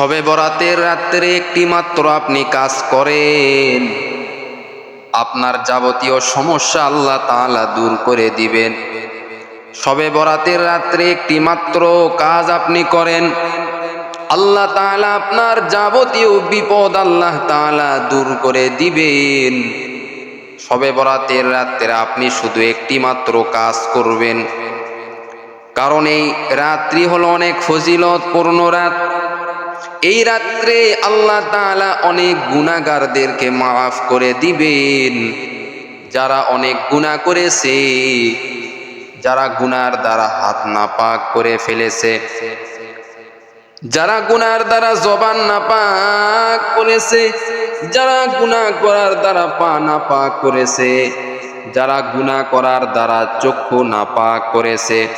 সবে বরাতের রাত্রে একটি মাত্র আপনি কাজ করেন। আপনার যাবতীয় সমস্যা আল্লাহ তাআলা দূর করে দিবেন। সবে বরাতের রাত্রে একটি মাত্র কাজ আপনি করেন। আল্লাহ তাআলা আপনার যাবতীয় বিপদ আল্লাহ তাআলা দূর করে দিবেন। সবে বরাতের রাত্রে আপনি শুধু একটি মাত্র কাজ করবেন। কারণ এই রাত্রি হলো অনেক ফজিলতপূর্ণ রাত। এই রাত্রে আল্লাহ তাআলা অনেক গুণাগারদেরকে মাফ করে দিবেন। যারা অনেক গুণা করেছে, যারা গুনার দ্বারা হাত নাপাক করে ফেলেছে, যারা গুনার দ্বারা জবান নাপাক করেছে, যারা গুনাহ করার দ্বারা পা নাপাক করেছে, যারা গুনাহ করার দ্বারা চক্ষু নাপাক করেছে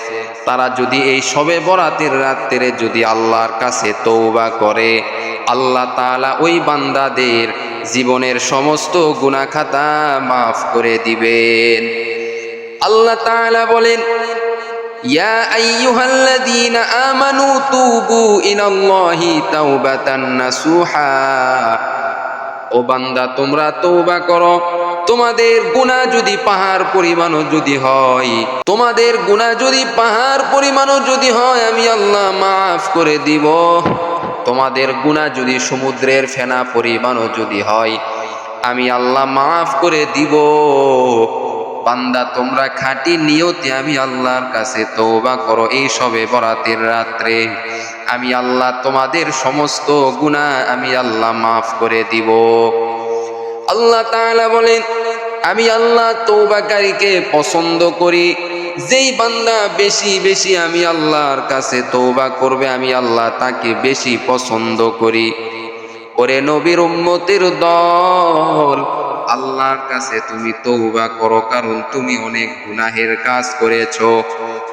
তারা যদি এই সবে বরাতের রাত্রে যদি আল্লাহর কাছে তৌবা করে, আল্লাহ তাআলা ওই বান্দাদের জীবনের সমস্ত গুনাহ খাতা মাফ করে দিবেন। আল্লাহ তাআলা বলেন, ইয়া আমানু ও বান্দা, তোমরা তৌবা করো। তোমাদের গুনাহ যদি পাহাড় পরিমাণও যদি হয়, তোমাদের গুণা যদি পাহাড় পরিমাণও যদি হয়, আমি আল্লাহ মাফ করে দিব। তোমাদের গুনাহ যদি সমুদ্রের ফেনা পরিমাণও যদি হয়, আমি আল্লাহ মাফ করে দিব। বান্দা, তোমরা খাঁটি নিয়তে আমি আল্লাহর কাছে তৌবা করো এই সবে বরাতের রাত্রে। আমি আল্লাহ তোমাদের সমস্ত গুনাহ আমি আল্লাহ মাফ করে দিব। আল্লাহ তাআলা বলেন আমি আল্লাহ তৌবাকারীকে পছন্দ করি। যেই বান্দা বেশি বেশি আমি আল্লাহর কাছে তৌবা করবে, আমি আল্লাহ তাকে বেশি পছন্দ করি। ওরে নবীর উম্মতের দল, আল্লাহর কাছে তুমি তৌবা করো, কারণ তুমি অনেক গুনাহের কাজ করেছ।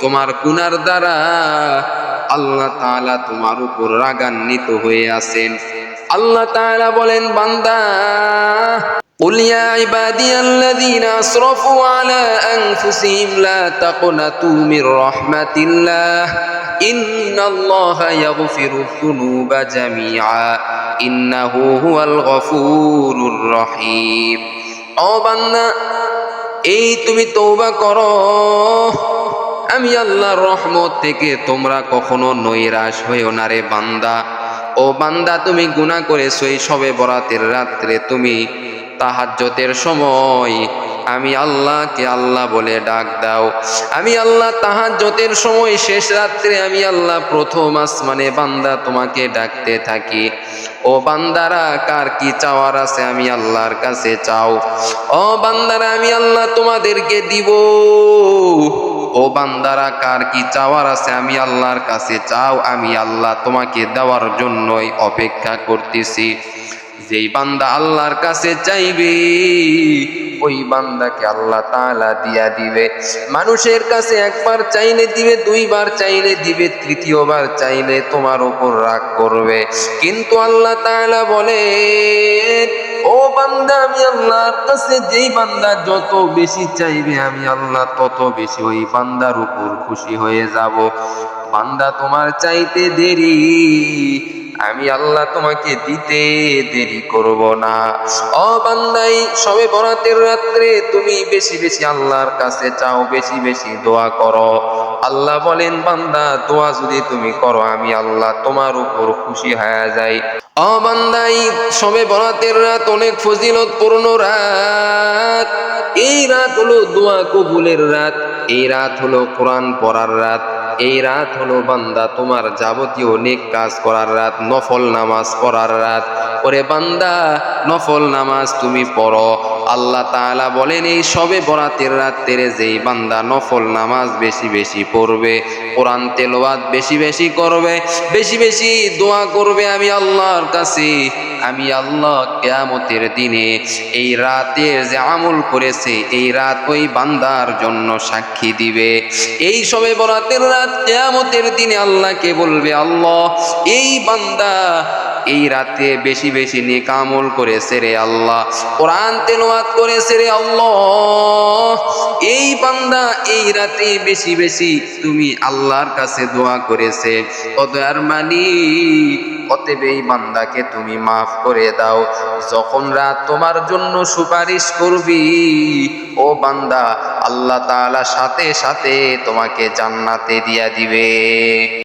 তোমার গুনার দ্বারা আল্লাহ তাআলা তোমার উপর রাগান্বিত হয়ে আছেন। আল্লাহ তাআলা বলেন, বান্দা قل يا عبادي الذين أسرفوا على أنفسهم لا تقنطوا من رحمة الله إن الله يغفر الذنوب جميعا إنه هو الغفور الرحيم ও বান্দা এই তুমি তৌবা করো আমি আল্লাহর রহমত থেকে তোমরা কখনো নৈরাশ হইও না রে বান্দা ও বান্দা তুমি গুনাহ করেছো এই সবে বরাতের রাত্রে তুমি তাহাজ্জতের সময়। আমি আল্লাহকে আল্লাহ বলে ডাক দাও। আমি আল্লাহ তাহাজ্জতের সময় শেষ রাত্রে আমি আল্লাহ প্রথম আসমানে বান্দা তোমাকে ডাকতে থাকি। ও বান্দারা, কার কি চাওয়ার আছে আমি আল্লাহর কাছে চাও। ও বান্দারা, আমি আল্লাহ তোমাদেরকে দিব। ও বান্দারা, কার কি চাওয়ার আছে আমি আল্লাহর কাছে চাও। আমি আল্লাহ তোমাকে দেওয়ার জন্যই অপেক্ষা করতেছি। যেই বান্দা আল্লাহর কাছে চাইবে, ওই বান্দাকে আল্লাহ তাআলা দিয়া দিবে। মানুষের কাছে একবার চাইলে দিবে, দুইবার চাইলে দিবে, তৃতীয়বার চাইলে তোমার উপর রাগ করবে। কিন্তু আল্লাহ তাআলা বলে ও বান্দা, আমি আল্লাহর কাছে যেই বান্দা যত বেশি চাইবে, আমি আল্লাহ তত বেশি ওই বান্দার উপর খুশি হয়ে যাব। বান্দা তোমার চাইতে দেরি আমি আল্লাহ তোমাকে দিতে দেরি করব না। ও বান্দাই, সবে বরাতের রাত্রে তুমি বেশি বেশি আল্লাহর কাছে চাও, বেশি বেশি দোয়া করো। আল্লাহ বলেন, বান্দা, দোয়া যদি তুমি করো, আমি আল্লাহ তোমার উপর খুশি হয়ে যাই। ও বান্দাই, সবে বরাতের রাত অনেক ফজিলতপূর্ণ রাত। এই রাত হলো দোয়া কবুলের রাত। এই রাত হলো কোরআন পড়ার রাত। এই রাত হলো বান্দা, তোমার যাবতীয় নেক কাজ করার রাত, নফল নামাজ পড়ার রাত। ওরে বান্দা, নফল নামাজ তুমি পড়ো। আল্লাহ তাআলা বলেন, এই সবে বরাতের রাত্রে যেই বান্দা নফল নামাজ বেশি বেশি পড়বে, কোরআন তেলাওয়াত বেশি বেশি করবে, বেশি বেশি দোয়া করবে আমি আল্লাহর কাছে, আমি আল্লাহ কেয়ামতের দিনে এই রাতের যে আমল করেছে, এই রাত ওই বান্দার জন্য সাক্ষী দিবে। এই সবে বরাতের রাত, কেয়ামতের দিনে আল্লাহকে বলবে, আল্লাহ, এই বান্দা এই রাতে বেশি বেশি নিয়ে নেকামল করেছে রে আল্লাহ। কোরআন তেলাওয়াত করেছে রে আল্লাহ। এই বান্দা এই রাতে বেশি বেশি তুমি আল্লাহর কাছে দোয়া করেছে। কত আর মালিক অতএব এই বান্দাকে তুমি মাফ করে দাও। যখন রাত তোমার জন্য সুপারিশ করবি, ও বান্দা, আল্লাহ তাআলা সাথে সাথে তোমাকে জান্নাতে দিয়া দিবে।